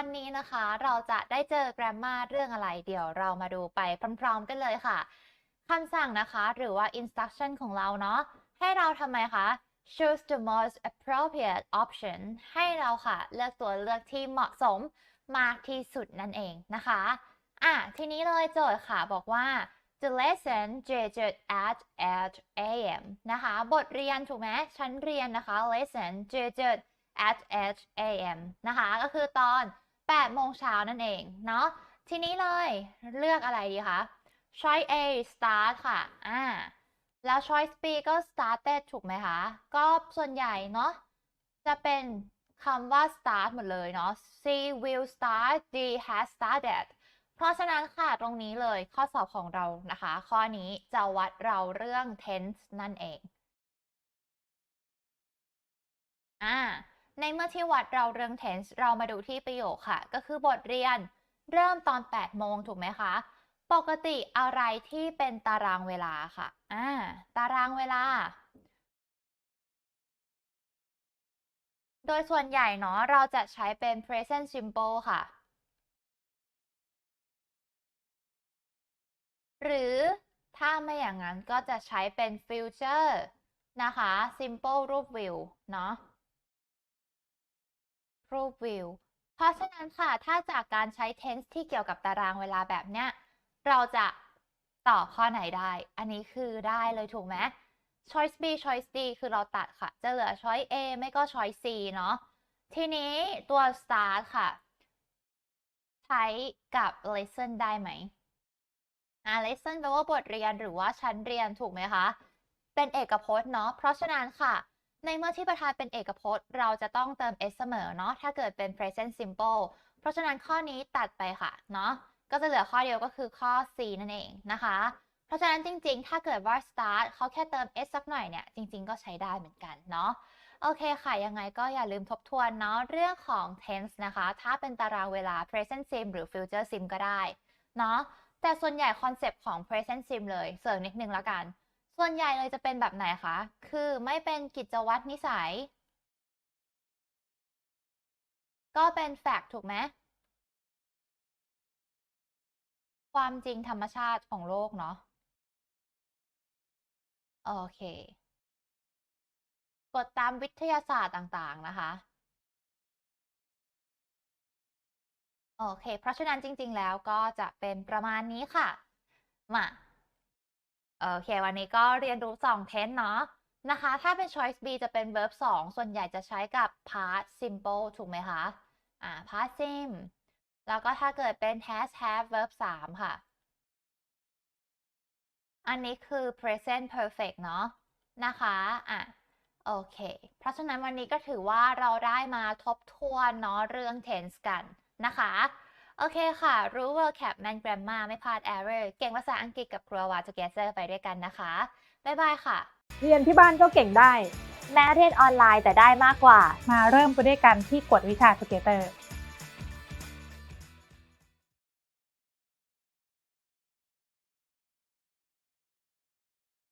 วันนี้นะคะ เราจะได้เจอ grammar เรื่องอะไรเดี๋ยวเรามาดูไปพร้อมๆกันเลยค่ะคำสั่งนะคะหรือว่า instruction ของเราเนาะให้เราทำไมคะ choose the most appropriate option ให้เราค่ะ เลือกตัวเลือกที่เหมาะสมมากที่สุดนั่นเองนะคะอะทีนี้เลยโจทย์ค่ะบอกว่า the lesson graduate at 8 a.m. นะคะ บทเรียนถูกไหมชั้นเรียนนะคะ lesson graduate at 8 a.m. นะคะ ก็คือตอน 8โมงเช้านั่นเองเนาะทีนี้เลยเลือกอะไรดีคะ choice A start ค่ะอ่าแล้ว choice B ก็ started ถูกไหมคะ ก็ส่วนใหญ่เนาะจะเป็นคำว่า start หมดเลยเนาะ C will start D has started เพราะฉะนั้นค่ะตรงนี้เลยข้อสอบของเรานะคะ ข้อนี้จะวัดเราเรื่อง tense นั่นเอง อ่า ในเมื่อที่วัดเราเรื่อง tense เรามาดูที่ประโยคค่ะ ก็คือบทเรียนเริ่มตอน 8 โมงถูกไหมคะ ปกติอะไรที่เป็นตารางเวลาค่ะอ่าตารางเวลา โดยส่วนใหญ่เนาะเราจะใช้เป็น present simple ค่ะ หรือถ้าไม่อย่างนั้นก็จะใช้เป็น future นะคะ simple รูป will เนาะ รูป will เพราะฉะนั้นค่ะ ถ้าจากการใช้ tense ที่เกี่ยวกับตารางเวลาแบบเนี้ย เราจะตอบข้อไหนได้ อันนี้คือได้เลยถูกไหม choice B choice D คือเราตัดค่ะ จะเหลือ choice A ไม่ก็ choice C เนาะ ทีนี้ตัว start ค่ะ ใช้กับ lesson ได้ไหมอ่า lesson แปลว่าบทเรียนหรือว่าชั้นเรียนถูกไหมคะ เป็นเอกพจน์เนาะ เพราะฉะนั้นค่ะ ในเมื่อที่ประธานเป็นเอกพจน์ เราจะต้องเติม s เสมอเนาะถ้าเกิดเป็น present simple เพราะฉะนั้นข้อนี้ตัดไปค่ะเนาะก็จะเหลือข้อเดียวก็คือข้อ C นั่นเองนะคะ เพราะฉะนั้นจริงๆ ถ้าเกิดว่า start เขาแค่เติม s สักหน่อยเนี่ย จริงๆ ก็ใช้ได้เหมือนกันเนาะโอเคค่ะ ยังไงก็อย่าลืมทบทวนเนาะเรื่องของ tense นะคะ ถ้าเป็นตารางเวลา present sim หรือ future sim ก็ได้เนาะแต่ส่วนใหญ่คอนเซปต์ของ present sim เลยเสริมนิดนึงแล้วกัน ส่วนใหญ่เลยจะเป็นแบบไหนคะ คือไม่เป็นกิจวัตรนิสัย ก็เป็น fact ถูกไหม ความจริงธรรมชาติของโลกเนาะ โอเคกฎตามวิทยาศาสตร์ต่างๆนะคะ โอเค เพราะฉะนั้นจริง ๆ แล้วก็จะเป็นประมาณนี้ค่ะ มา โอเค วันนี้ก็เรียนรู้ 2 tense เนาะนะคะ ถ้าเป็น choice B จะเป็น verb 2 ส่วนใหญ่จะใช้กับ past simple ถูกไหมคะ อ่า past sim แล้วก็ถ้าเกิดเป็น has have verb 3 ค่ะ อันนี้คือ present perfect เนาะนะคะ อะ โอเค เพราะฉะนั้นวันนี้ก็ถือว่าเราได้มาทบทวนเนาะเรื่อง tense กันนะคะ โอเคค่ะ รู้ vocab แมน grammar ไม่พลาด error เก่งภาษาอังกฤษกับครัววา together ไปด้วยกันนะคะ บ๊ายบายค่ะ เรียนที่บ้านก็เก่งได้ แม้เรียนออนไลน์แต่ได้มากกว่า มาเริ่มไปด้วยกันที่กวดวิชาสเกเตอร์